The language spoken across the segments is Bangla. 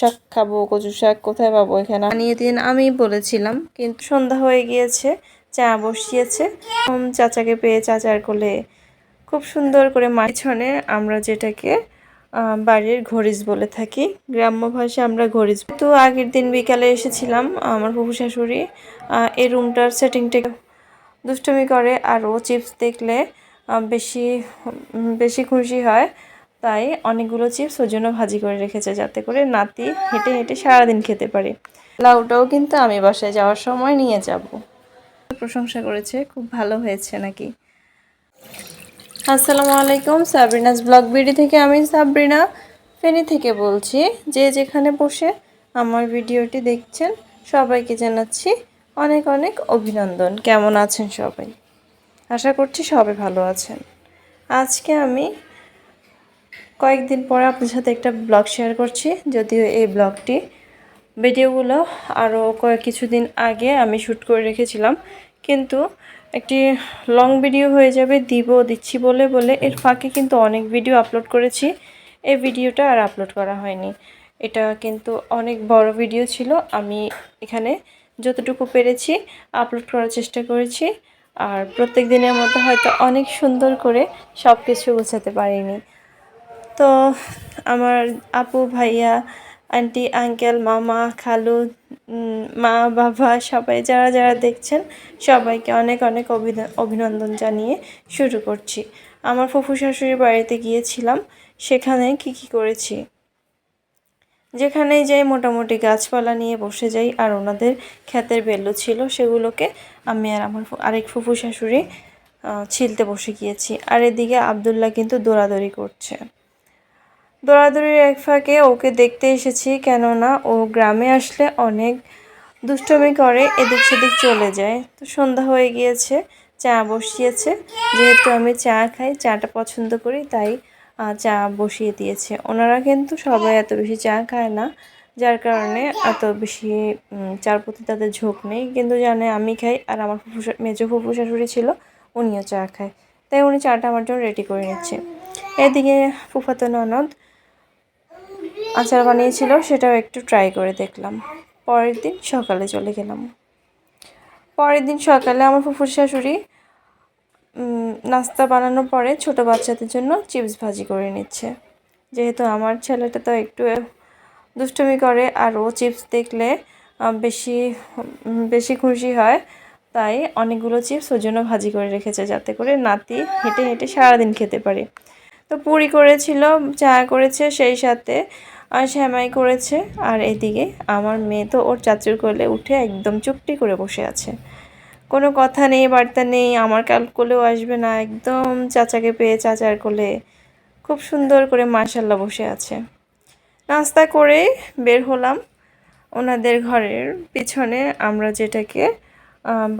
শাক খাব কচু শাক কোথায় পাবো এখানে? আনিয়ে দিন আমি বলেছিলাম। কিন্তু সন্ধ্যা হয়ে গিয়েছে, চা বসিয়েছে। চাচাকে পেয়ে চাচার কোলে খুব সুন্দর করে মাছনে আমরা যেটাকে বাড়ির ঘড়িস বলে থাকি। গ্রাম্য ভাষায় আমরা ঘড়িস তো আগের দিন বিকালে এসেছিলাম, আমার ফুফু শাশুড়ি এই রুমটার সেটিংটা দুষ্টুমি করে, আর ও চিপস দেখলে বেশি বেশি খুশি হয়। তাই অনেকগুলো চিপস ওর জন্য ভাজি করে রেখেছে যাতে করে নাতি হেঁটে হেঁটে সারাদিন খেতে পারে। লাউটাও কিন্তু আমি বাসায় যাওয়ার সময় নিয়ে যাব। প্রশংসা করেছে, খুব ভালো হয়েছে নাকি? আসসালামু আলাইকুম, সাবরিনাস ব্লগ বিডি থেকে আমি সাবরিনা। ফেনী থেকে বলছি, যে যেখানে বসে আমার ভিডিওটি দেখছেন, সবাইকে জানাচ্ছি অনেক অনেক অভিনন্দন। কেমন আছেন সবাই? আশা করছি সবাই ভালো আছেন। আজকে আমি কয়েকদিন পরে আপনার সাথে একটা ব্লগ শেয়ার করছি, যদিও এই ব্লগটি ভিডিওগুলো আরও কয়েক কিছুদিন আগে আমি শ্যুট করে রেখেছিলাম। কিন্তু একটি লং ভিডিও হয়ে যাবে, দিব, দিচ্ছি বলে বলে এর ফাঁকে কিন্তু অনেক ভিডিও আপলোড করেছি। এই ভিডিওটা আর আপলোড করা হয়নি। এটা কিন্তু অনেক বড় ভিডিও ছিল, আমি এখানে যতটুকু পেরেছি আপলোড করার চেষ্টা করেছি। আর প্রত্যেক দিনের মতো হয়তো অনেক সুন্দর করে সব কিছু গোছাতে পারিনি। তো আমার আপু, ভাইয়া, আন্টি, আঙ্কেল, মামা, খালু মা, বাবা, সবাই যারা যারা দেখছেন, সবাইকে অনেক অনেক অভিন- অভিনন্দন জানিয়ে শুরু করছি। আমার ফুফু শাশুড়ির বাড়িতে গিয়েছিলাম, সেখানে কি কি করেছি? যেখানেই যাই মোটামুটি গাছপালা নিয়ে বসে যাই, আর ওনাদের ক্ষেতের বেলু ছিল, সেগুলোকে আমি আর আমার আরেক ফুফু শাশুড়ি ছিলতে বসে গিয়েছি। আর এদিকে আবদুল্লাহ কিন্তু দৌড়াদৌড়ি করছে। দৌড়াদৌড়ির এক ফাঁকে ওকে দেখতে এসেছি, কেননা ও গ্রামে আসলে অনেক দুষ্টমি করে, এদিক সেদিক চলে যায়। তো সন্ধ্যা হয়ে গিয়েছে, চা বসিয়েছে। যেহেতু আমি চা খাই, চাটা পছন্দ করি, তাই চা বসিয়ে দিয়েছে। ওনারা কিন্তু সবাই এত বেশি চা খায় না, যার কারণে এত বেশি চার প্রতি তাদের ঝোঁক নেই। কিন্তু জানে আমি খাই, আর আমার ফুফু মেজো ফুফু শাশুড়ি ছিল, উনিও চা খায়। তাই উনি চাটা আমার জন্য রেডি করে নিচ্ছে। এদিকে ফুফাতো ননদ আচার বানিয়েছিল, সেটাও একটু ট্রাই করে দেখলাম। পরের দিন সকালে চলে গেলাম। পরের দিন সকালে আমার ফুফুর শাশুড়ি নাস্তা বানানোর পরে ছোট বাচ্চাদের জন্য চিপস ভাজি করে নিচ্ছে। যেহেতু আমার ছেলেটা তো একটু দুষ্টুমি করে, আর ও চিপস দেখলে বেশি বেশি খুশি হয়। তাই অনেকগুলো চিপস ওর জন্য ভাজি করে রেখেছে যাতে করে নাতি হেঁটে হেঁটে সারাদিন খেতে পারে। তো পুরি করেছিল, চা করেছে, সেই সাথে আর শ্যামাই করেছে। আর এদিকে আমার মেয়ে তো ওর চাচুর কোলে উঠে একদম চুপটি করে বসে আছে। কোনো কথা নেই, বার্তা নেই, আমার কাল কোলেও আসবে না। একদম চাচাকে পেয়ে চাচার কোলে খুব সুন্দর করে মাশাল্লাহ বসে আছে। নাস্তা করে বের হলাম ওনাদের ঘরের পিছনে। আমরা যেটাকে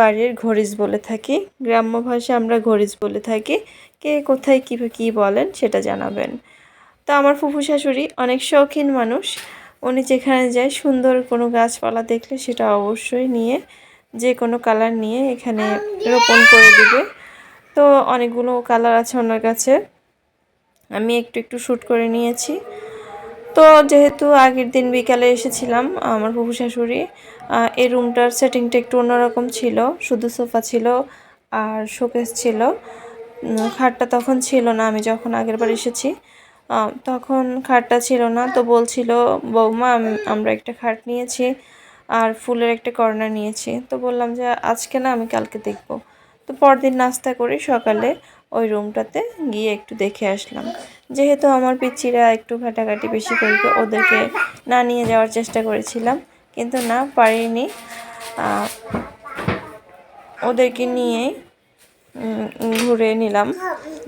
বাড়ির ঘড়িস বলে থাকি। গ্রাম্য ভাষায় আমরা ঘড়িস বলে থাকি। কে কোথায় কী কী বলেন সেটা জানাবেন। তো আমার ফুফু শাশুড়ি অনেক শৌখিন মানুষ। উনি যেখানে যায় সুন্দর কোনো গাছপালা দেখলে সেটা অবশ্যই নিয়ে যে কোনো কালার নিয়ে এখানে রোপণ করে দিবে। তো অনেকগুলো কালার আছে ওনার কাছে। আমি একটু একটু শ্যুট করে নিয়েছি। তো যেহেতু আগের দিন বিকালে এসেছিলাম আমার ফুফু শাশুড়ি এই রুমটার সেটিংটা একটু অন্যরকম ছিল। শুধু সোফা ছিল আর শোকেস ছিল। খাটটা তখন ছিল না, আমি যখন আগের বার এসেছি। তখন খাটটা ছিল না তো বলছিল, বৌমা আমরা একটা খাট নিয়েছি আর ফুলের একটা কর্নার নিয়েছি। তো বললাম যে, আজকে না আমি কালকে দেখব। তো পরদিন নাস্তা করে সকালে ওই রুমটাতে গিয়ে একটু দেখে আসলাম। যেহেতু আমার পিচ্চিরা একটু ঘাটাঘাটি বেশি করবে, ওদেরকে না নিয়ে যাওয়ার চেষ্টা করেছিলাম, কিন্তু না পারিনি। ওদেরকে নিয়ে ঘুরে নিলাম,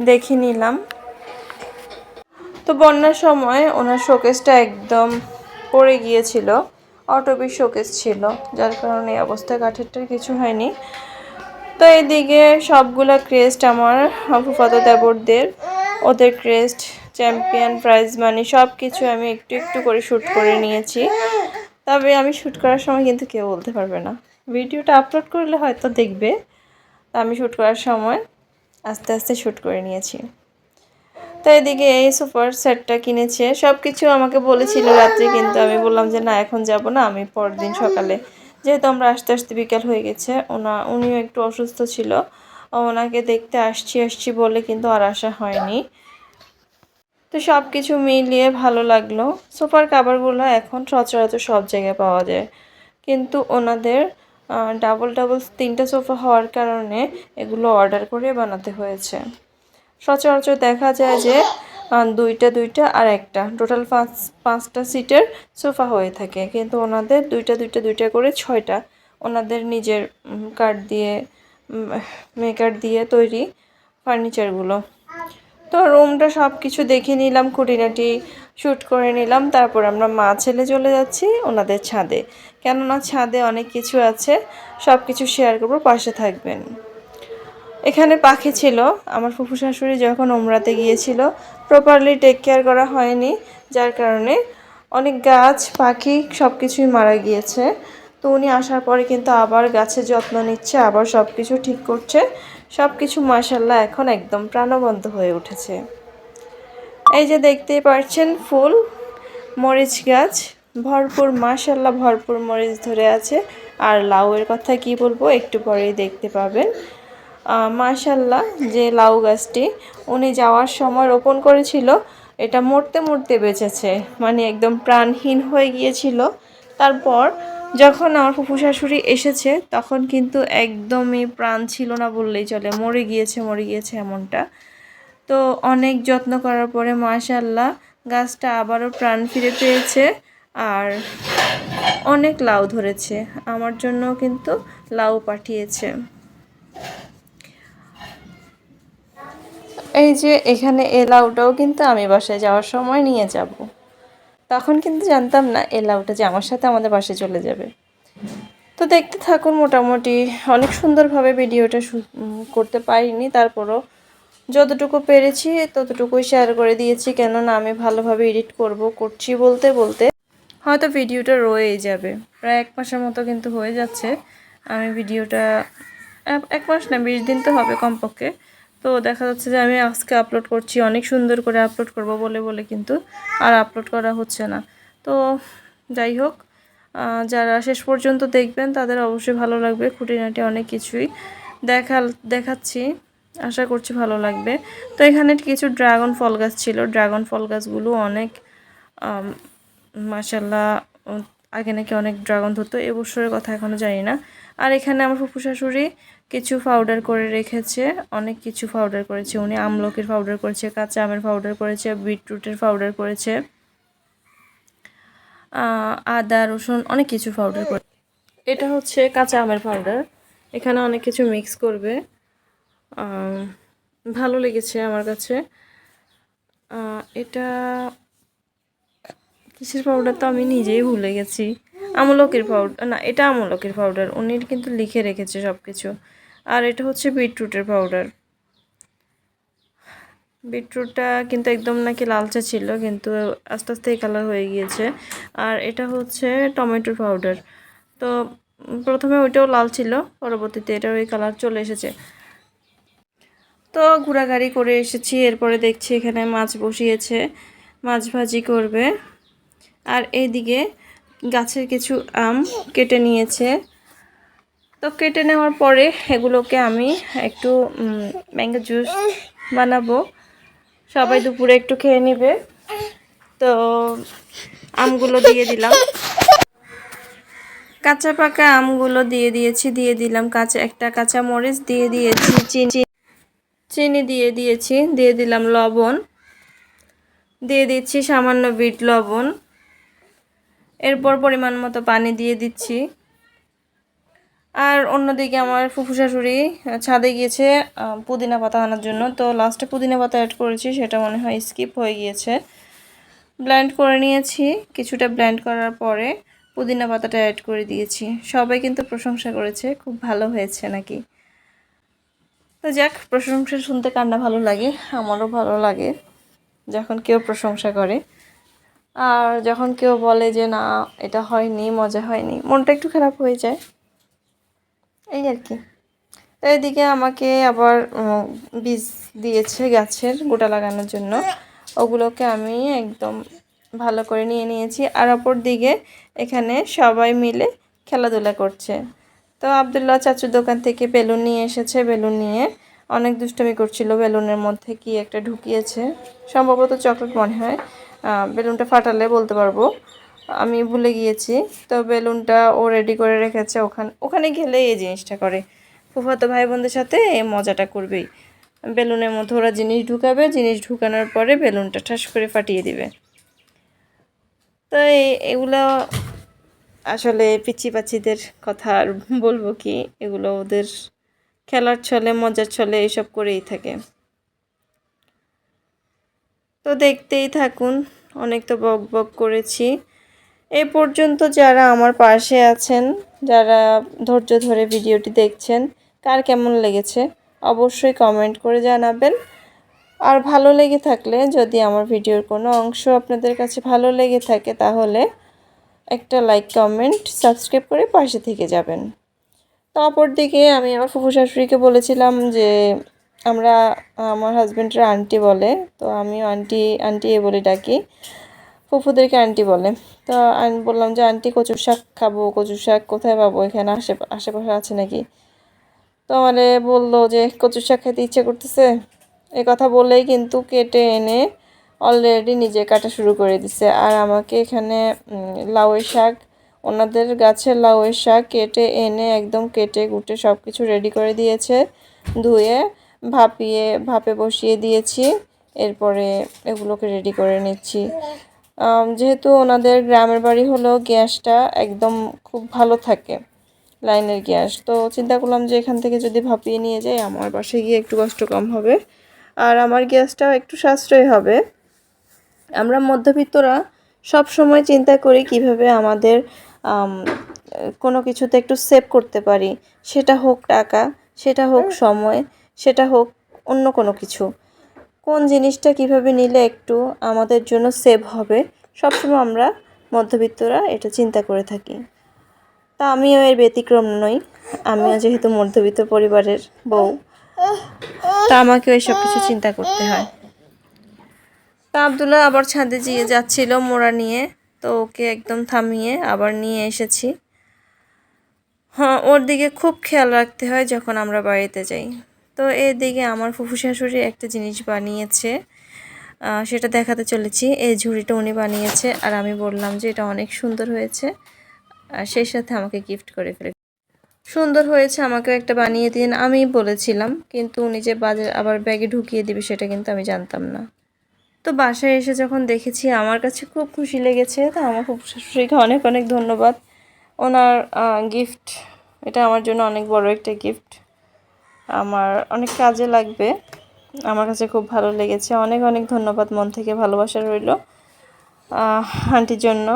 দেখে নিলাম। তো বন্যার সময় ওনার শোকেসটা একদম পড়ে গিয়েছিল। অটোবি শোকেস ছিল, যার কারণে অবস্থা কাঠেরটার কিছু হয়নি। তো এদিকে সবগুলা ক্রেস্ট আমার ফুফাতো দেবরদের, ওদের ক্রেস্ট, চ্যাম্পিয়ন, প্রাইজ মানি সব কিছু আমি একটু একটু করে শ্যুট করে নিয়েছি। তবে আমি শ্যুট করার সময় কিন্তু কেউ বলতে পারবে না। ভিডিওটা আপলোড করলে হয়তো দেখবে আমি শ্যুট করার সময় আস্তে আস্তে শ্যুট করে নিয়েছি। তো এদিকে এই সোফার সেটটা কিনেছে। সব কিছু আমাকে বলেছিল রাত্রে, কিন্তু আমি বললাম যে, না, এখন যাব না, আমি পরের দিন সকালে। যেহেতু আমরা আস্তে আস্তে বিকাল হয়ে গেছে, ওনা, উনিও একটু অসুস্থ ছিল, ওনাকে দেখতে আসছি আসছি বলে কিন্তু আর আসা হয়নি। তো সব কিছু মিলিয়ে ভালো লাগল। সোফার কাভারগুলো এখন সচরাচর সব জায়গায় পাওয়া যায়। কিন্তু ওনাদের ডাবল ডাবল তিনটা সোফা হওয়ার কারণে এগুলো অর্ডার করে বানাতে হয়েছে। সচরাচর দেখা যায় যে দুইটা দুইটা আর একটা। টোটাল পাঁচ, পাঁচটা সিটের সোফা হয়ে থাকে। কিন্তু ওনাদের দুইটা দুইটা দুইটা করে ছয়টা। ওনাদের নিজের কাঠ দিয়ে মেকার দিয়ে তৈরি ফার্নিচারগুলো তো রুমটা সব কিছু দেখে নিলাম, খুঁটিনাটি শ্যুট করে নিলাম। তারপর আমরা মা ছেলে চলে যাচ্ছি ওনাদের ছাদে। কেননা ছাদে অনেক কিছু আছে সব কিছু শেয়ার করব, পাশে থাকবেন। এখানে পাখি ছিল। আমার ফুফু শাশুড়ি যখন ওমরাতে গিয়েছিল প্রপারলি টেক কেয়ার করা হয়নি, যার কারণে অনেক গাছ, পাখি সব কিছুই মারা গিয়েছে। তো উনি আসার পরে কিন্তু আবার গাছের যত্ন নিচ্ছে, আবার সব কিছু ঠিক করছে। সব কিছু মাসাল্লাহ এখন একদম প্রাণবন্ত হয়ে উঠেছে। এই যে দেখতেই পাচ্ছেন ফুল, মরিচ গাছ, ভরপুর মাশাল্লাহ ভরপুর মরিচ ধরে আছে। আর লাউয়ের কথা কি বলব, একটু পরেই দেখতে পাবেন। মাশাল্লাহ যে লাউ গাছটি উনি যাওয়ার সময় রোপণ করেছিল, এটা মরতে মরতে বেঁচেছে মানে একদম প্রাণহীন হয়ে গিয়েছিল। তারপর যখন আমার ফুফু শাশুড়ি এসেছে, তখন কিন্তু একদমই প্রাণ ছিল না বললেই চলে, মরে গিয়েছে মরে গিয়েছে এমনটা। তো অনেক যত্ন করার পরে মাশাল্লাহ গাছটা আবারও প্রাণ ফিরে পেয়েছে আর অনেক লাউ ধরেছে, আমার জন্য কিন্তু লাউ পাঠিয়েছে। এই যে এখানে এ লাউটাও কিন্তু আমি বাসায় যাওয়ার সময় নিয়ে যাব। তখন কিন্তু জানতাম না এ লাউটা যে আমার সাথে আমাদের বাসায় চলে যাবে। তো দেখতে থাকুন মোটামুটি অনেক সুন্দরভাবে ভিডিওটা করতে পারিনি, তারপরও যতটুকু পেরেছি ততটুকুই শেয়ার করে দিয়েছি, কেননা আমি ভালোভাবে এডিট করব, করছি বলতে বলতে হয়তো ভিডিওটা রয়েই যাবে। প্রায় এক মাসের মতো কিন্তু হয়ে যাচ্ছে। আমি ভিডিওটা এক মাস না, বিশ দিন তো হবে কমপক্ষে। তো দেখা যাচ্ছে যে আমি আজকে আপলোড করছি, অনেক সুন্দর করে আপলোড করব বলে বলে কিন্তু আর আপলোড করা হচ্ছে না। তো যাই হোক যারা শেষ পর্যন্ত দেখবেন তাদের অবশ্যই ভালো লাগবে, খুঁটিনাটি অনেক কিছুই দেখাল, দেখাচ্ছি, আশা করছি ভালো লাগবে। তো এখানে কিছু ড্রাগন ফল গাছ ছিল, ড্রাগন ফল গাছগুলো অনেক মাসাল্লাহ আগে নাকি অনেক ড্রাগন ধরতো এবছরের কথা এখনও জানি না। আর এখানে আমার ফুফু শাশুড়ি কিছু পাউডার করে রেখেছে, অনেক কিছু পাউডার করেছে। উনি আমলকির পাউডার করেছে, কাঁচা আমের পাউডার করেছে, বিটরুটের পাউডার করেছে আদা, রসুন, অনেক কিছু পাউডার করে এটা হচ্ছে কাঁচা আমের পাউডার এখানে অনেক কিছু মিক্স করবে। ভালো লেগেছে আমার কাছে। এটা কিসের পাউডার তো আমি নিজেই ভুলে গেছি। আমলকির পাউডার না, এটা আমলকির পাউডার উনি কিন্তু লিখে রেখেছে সব কিছু আর এটা হচ্ছে বিটরুটের পাউডার বিটরুটটা কিন্তু একদম নাকি লালচে ছিল, কিন্তু আস্তে আস্তে এই কালার হয়ে গিয়েছে। আর এটা হচ্ছে টমেটোর পাউডার তো প্রথমে ওইটাও লাল ছিল, পরবর্তীতে এটাও এই কালার চলে এসেছে। তো ঘোরাঘাড়ি করে এসেছি, এরপরে দেখছি এখানে মাছ বসিয়েছে, মাছ ভাজি করবে। আর এইদিকে গাছের কিছু আম কেটে নিয়েছে। তো কেটে নেওয়ার পরে এগুলোকে আমি একটু ম্যাঙ্গো জুস বানাবো। সবাই দুপুরে একটু খেয়ে নেবে। তো আমগুলো দিয়ে দিলাম। কাঁচা পাকা আমগুলো দিয়ে দিয়েছি, দিয়ে দিলাম কাঁচা, একটা কাঁচা মরিচ দিয়ে দিয়েছি, চিনি চিনি দিয়ে দিয়েছি, দিয়ে দিলাম লবণ। দিয়ে দিচ্ছি সামান্য বিট লবণ। এরপর পরিমাণ মতো পানি দিয়ে দিচ্ছি। আর অন্যদিকে আমার ফুফু শাশুড়ি ছাদে গিয়েছে পুদিনা পাতা আনার জন্য। তো লাস্টে পুদিনা পাতা অ্যাড করেছি, সেটা মনে হয় স্কিপ হয়ে গিয়েছে। ব্লেন্ড করে নিয়েছি, কিছুটা ব্লেন্ড করার পরে পুদিনা পাতাটা অ্যাড করে দিয়েছি। সবাই কিন্তু প্রশংসা করেছে, খুব ভালো হয়েছে নাকি? তো যাক, প্রশংসা শুনতে কান্না ভালো লাগে, আমারও ভালো লাগে, যখন কেউ প্রশংসা করে। আর যখন কেউ বলে যে, না, এটা হয়নি, মজা হয়নি। মনটা একটু খারাপ হয়ে যায়। এই আর কি। তো এদিকে আমাকে আবার বীজ দিয়েছে গাছের গোটা লাগানোর জন্য। ওগুলোকে আমি একদম ভালো করে নিয়ে নিয়েছি। আর অপর দিকে এখানে সবাই মিলে খেলাধুলা করছে। তো আবদুল্লাহ চাচুর দোকান থেকে বেলুন নিয়ে এসেছে। বেলুন নিয়ে অনেক দুষ্টমি করছিল। বেলুনের মধ্যে কি একটা ঢুকিয়েছে। সম্ভবত চকলেট মনে হয়। বেলুনটা ফাটালে বলতে পারব। আমি ভুলে গিয়েছি। তো বেলুনটা ও রেডি করে রেখেছে ওখানে ওখানে গেলে এই জিনিসটা করে। ফুফাতো ভাই বোনদের সাথে এই মজাটা করবেই। বেলুনের মধ্যে ওরা জিনিস ঢুকাবে, জিনিস ঢুকানোর পরে বেলুনটা ঠাস করে ফাটিয়ে দিবে। তো এগুলো আসলে পিচি পাচিদের কথা আর বলব কি, এগুলো ওদের খেলার ছলে, মজার ছলে এইসব করেই থাকে। তো দেখতেই থাকুন, অনেক তো বক বক করেছি। এ পর্যন্ত যারা আমার পাশে আছেন, যারা ধৈর্য ধরে ভিডিওটি দেখছেন, কার কেমন লেগেছে অবশ্যই কমেন্ট করে জানাবেন। আর ভালো লেগে থাকলে, যদি আমার ভিডিওর কোনো অংশ আপনাদের কাছে ভালো লেগে থাকে, তাহলে একটা লাইক কমেন্ট সাবস্ক্রাইব করে পাশে থেকে যাবেন। তো অপরদিকে আমি আমার ফুফু শাশুড়িকে বলেছিলাম যে, আমরা আমার হাজব্যান্ডরা আন্টি বলে, তো আমিও আন্টি আন্টি এ বলে ডাকি। ফুফুদেরকে আন্টি বলে। তো আমি বললাম যে আন্টি কচুর শাক খাব, কচুর শাক কোথায় পাবো? এখানে আশে, আশেপাশে আছে নাকি? তো মানে বলল যে, কচুর শাক খেতে ইচ্ছে করতেছে? এই কথা বলেই কিন্তু কেটে এনে অলরেডি নিজে কাটা শুরু করে দিছে। আর আমাকে এখানে লাউয়ের শাক, ওনাদের গাছের লাউয়ের শাক কেটে এনে একদম কেটে কুটে সব কিছু রেডি করে দিয়েছে। ধুয়ে, ভাপিয়ে, ভাপে বসিয়ে দিয়েছি। এরপরে এগুলোকে রেডি করে নিচ্ছি। যেহেতু ওনাদের গ্রামের বাড়ি হলো গ্যাসটা একদম খুব ভালো থাকে, লাইনের গ্যাস। তো চিন্তা করলাম যে এখান থেকে যদি ভাপিয়ে নিয়ে যাই, আমার বাসায় গিয়ে একটু কষ্ট কম হবে। আর আমার গ্যাসটাও একটু সাশ্রয় হবে। আমরা মধ্যবিত্তরা সব সময় চিন্তা করি কীভাবে আমাদের কোনো কিছুতে একটু সেভ করতে পারি। সেটা হোক টাকা, সেটা হোক সময়, সেটা হোক অন্য কোনো কিছু। কোন জিনিসটা কীভাবে নিলে একটু আমাদের জন্য সেভ হবে, সবসময় আমরা মধ্যবিত্তরা এটা চিন্তা করে থাকি। তা আমিও এর ব্যতিক্রম নই, আমিও যেহেতু মধ্যবিত্ত পরিবারের বউ, তা আমাকেও এসব কিছু চিন্তা করতে হয়। তা আবদুল্লাহ আবার ছাদে গিয়ে যাচ্ছিল মোড়া নিয়ে, তো ওকে একদম থামিয়ে আবার নিয়ে এসেছি। হ্যাঁ ওর দিকে খুব খেয়াল রাখতে হয় যখন আমরা বাড়িতে যাই। তো এদিকে আমার ফুফু শাশুড়ি একটা জিনিস বানিয়েছে সেটা দেখাতে চলেছি। এই ঝুড়িটা উনি বানিয়েছে আর আমি বললাম যে এটা অনেক সুন্দর হয়েছে, আর সেই সাথে আমাকে গিফট করে ফেলে। সুন্দর হয়েছে আমাকেও একটা বানিয়ে দিন, আমি বলেছিলাম, কিন্তু উনি যে বাজার আবার ব্যাগে ঢুকিয়ে দিবে সেটা কিন্তু আমি জানতাম না। তো বাসায় এসে যখন দেখেছি, আমার কাছে খুব খুশি লেগেছে। তো আমার খুব শাশুড়িকে অনেক অনেক ধন্যবাদ। ওনার গিফট এটা আমার জন্য অনেক বড় একটা গিফট আমার অনেক কাজে লাগবে। আমার কাছে খুব ভালো লেগেছে। অনেক অনেক ধন্যবাদ মন থেকে। ভালোবাসা রইল আন্টির জন্য।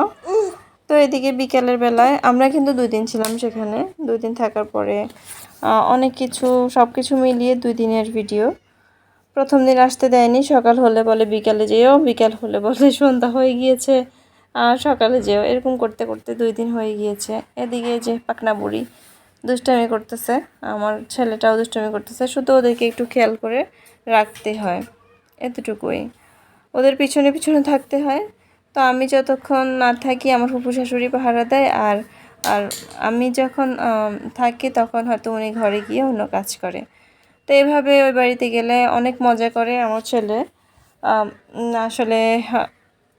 তো এদিকে বিকেলের বেলায় আমরা কিন্তু দুই দিন ছিলাম সেখানে। দুই দিন থাকার পরে অনেক কিছু সব কিছু মিলিয়ে দুই দিনের ভিডিও। প্রথম দিন আসতে দেয়নি, সকাল হলে বলে বিকালে যেও, বিকাল হলে বলে সন্ধ্যা হয়ে গিয়েছে, আর সকালে যেও। এরকম করতে করতে দুই দিন হয়ে গিয়েছে। এদিকে যে পাকনা বুড়ি দুষ্টামি করতেছে। আমার ছেলেটাও দুষ্টামি করতেছে। শুধু ওদেরকে একটু খেয়াল করে রাখতে হয়। এতটুকুই। ওদের পিছনে পিছনে থাকতে হয়। তো আমি যতক্ষণ না থাকি, আমার ফুফু শাশুড়ি পাহারা দেয়। আর আর আমি যখন থাকি, তখন হয়তো উনি ঘরে গিয়ে অন্য কাজ করে। তো এভাবে ওই বাড়িতে গেলে অনেক মজা করে আমার ছেলে। আসলে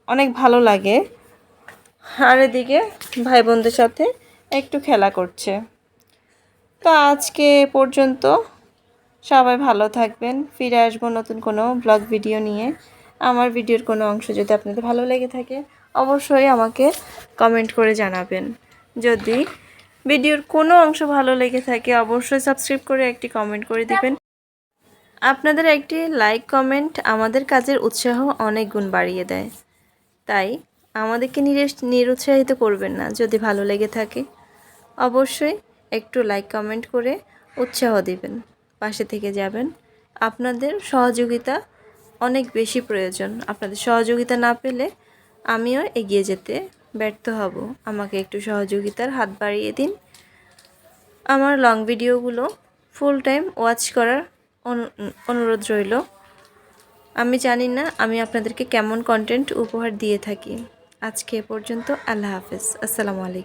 অনেক ভালো লাগে। আর এদিকে ভাই বোনদের সাথে একটু খেলা করছে। তো আজকে পর্যন্ত সবাই ভালো থাকবেন। ফিরে আসব নতুন কোনো ব্লগ ভিডিও নিয়ে। আমার ভিডিওর কোনো অংশ যদি আপনাদের ভালো লেগে থাকে, অবশ্যই আমাকে কমেন্ট করে জানাবেন। যদি ভিডিওর কোনো অংশ ভালো লেগে থাকে, অবশ্যই সাবস্ক্রাইব করে একটি কমেন্ট করে দিবেন। আপনাদের একটি লাইক কমেন্ট আমাদের কাজের উৎসাহ অনেক গুণ বাড়িয়ে দেয়। তাই আমাদেরকে নিরে- নিরুৎসাহিত করবেন না, যদি ভালো লেগে থাকে। অবশ্যই একটু লাইক কমেন্ট করে উৎসাহ দিবেন, পাশে থেকে যাবেন। আপনাদের সহযোগিতা অনেক বেশি প্রয়োজন। আপনাদের সহযোগিতা না পেলে আমিও এগিয়ে যেতে ব্যর্থ হব। আমাকে একটু সহযোগিতার হাত বাড়িয়ে দিন। আমার লং ভিডিওগুলো ফুল টাইম ওয়াচ করার অনু- অনুরোধ রইল। আমি জানি না আমি আপনাদেরকে কেমন কন্টেন্ট উপহার দিয়ে থাকি। আজকে পর্যন্ত আল্লাহ হাফেজ। আসসালামু আলাইকুম।